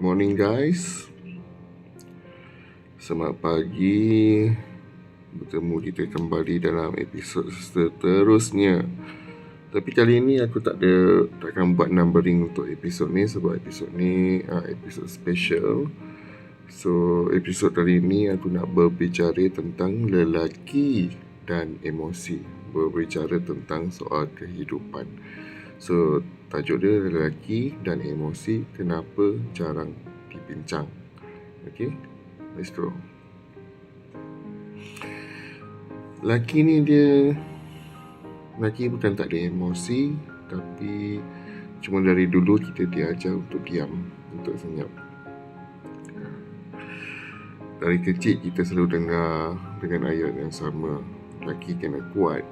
morning guys. Selamat pagi. Bertemu kita kembali dalam episod seterusnya. Tapi kali ini aku tak ada Takkan buat numbering untuk episod ni Sebab episod ni uh, episod special. So episod kali ini aku nak berbicara tentang lelaki dan emosi. Berbicara tentang soal kehidupan. So tajuk dia lelaki dan emosi kenapa jarang dibincang. Okay, let's go. Lelaki ni dia Lelaki bukan tak ada emosi Tapi Cuma dari dulu kita diajar untuk diam Untuk senyap Dari kecil kita selalu dengar Dengan ayat yang sama Lelaki kena kuat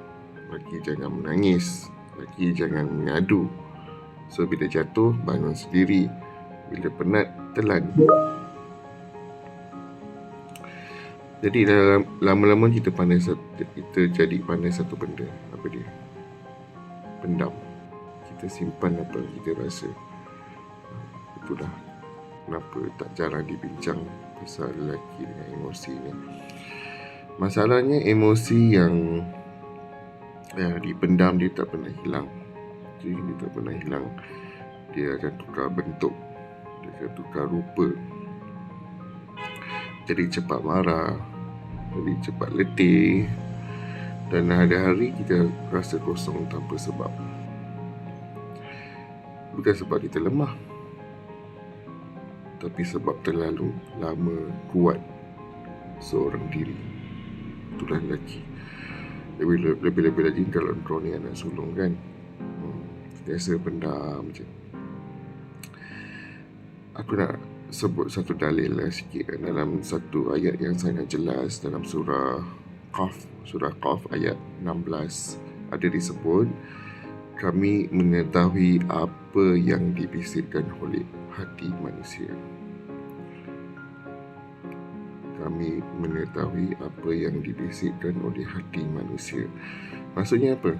Lelaki jangan menangis Lelaki jangan mengadu So bila jatuh bangun sendiri Bila penat telan Jadi lama-lama kita pandai satu, kita jadi pandai satu benda apa dia? Pendam. Kita simpan apa yang kita rasa. Itulah kenapa tak jarang dibincang pasal lelaki dengan emosi ni. Masalahnya emosi yang ya, dipendam dia tak pernah hilang. Jadi dia tak pernah hilang. Dia akan tukar bentuk. Dia akan tukar rupa. Jadi cepat marah. Jadi cepat letih. Dan hari-hari kita rasa kosong tanpa sebab. Bukan sebab kita lemah. Tapi sebab terlalu lama kuat seorang diri. Itulah lelaki. Lebih-lebih lagi kalau kau ni anak sulung kan biasa pendam je. Aku nak sebut satu dalil lah sikit dalam satu ayat yang sangat jelas dalam surah Qaf. Surah Qaf ayat 16 ada disebut kami mengetahui apa yang dibisikkan oleh hati manusia. Kami mengetahui apa yang dibisikkan oleh hati manusia. Maksudnya apa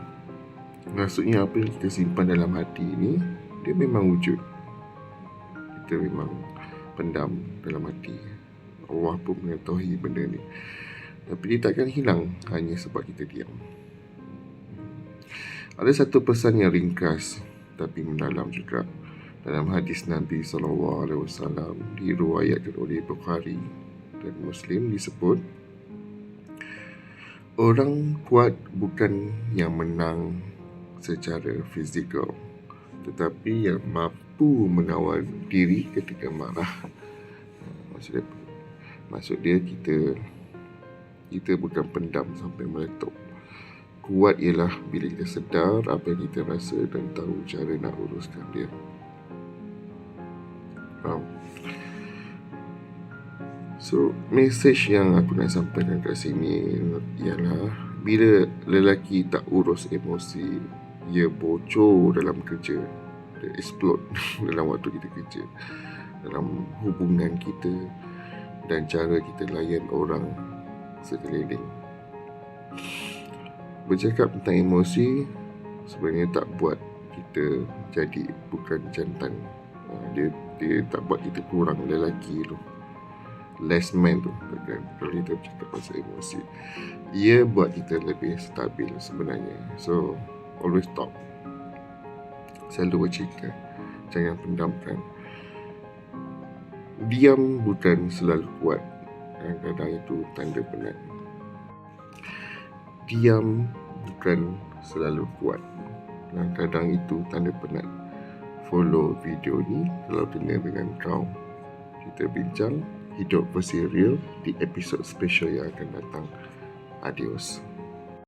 maksudnya apa yang kita simpan dalam hati ini dia memang wujud. Kita memang pendam dalam hati. Allah pun mengetahui benda ni. Tapi dia takkan hilang hanya sebab kita diam. Ada satu pesan yang ringkas Tapi mendalam juga. Dalam hadis Nabi SAW Diruayatkan oleh Bukhari dan Muslim disebut Orang kuat bukan yang menang secara fizikal Tetapi yang mampu mengawal diri ketika marah. Maksud dia, maksud dia kita kita bukan pendam sampai meletup. Kuat ialah bila kita sedar apa yang kita rasa dan tahu cara nak uruskan dia. Faham? So, message yang aku nak sampaikan kat sini ialah bila lelaki tak urus emosi, ia bocor dalam kerja. Dia explode dalam waktu kita kerja. Dalam hubungan kita dan cara kita layan orang sekeliling. Bercakap tentang emosi sebenarnya tak buat kita jadi bukan jantan. Ha, dia dia tak buat kita kurang lelaki tu. Less man tu kan? Kalau kita bercakap pasal emosi ia buat kita lebih stabil sebenarnya. So always talk selalu bercerita jangan pendamkan diam bukan selalu kuat. Kadang-kadang itu tanda penat. Diam bukan selalu kuat. Kadang-kadang itu tanda penat. Follow video ni kalau kena dengan kau kita bincang hidup versi real di episod special yang akan datang. Adios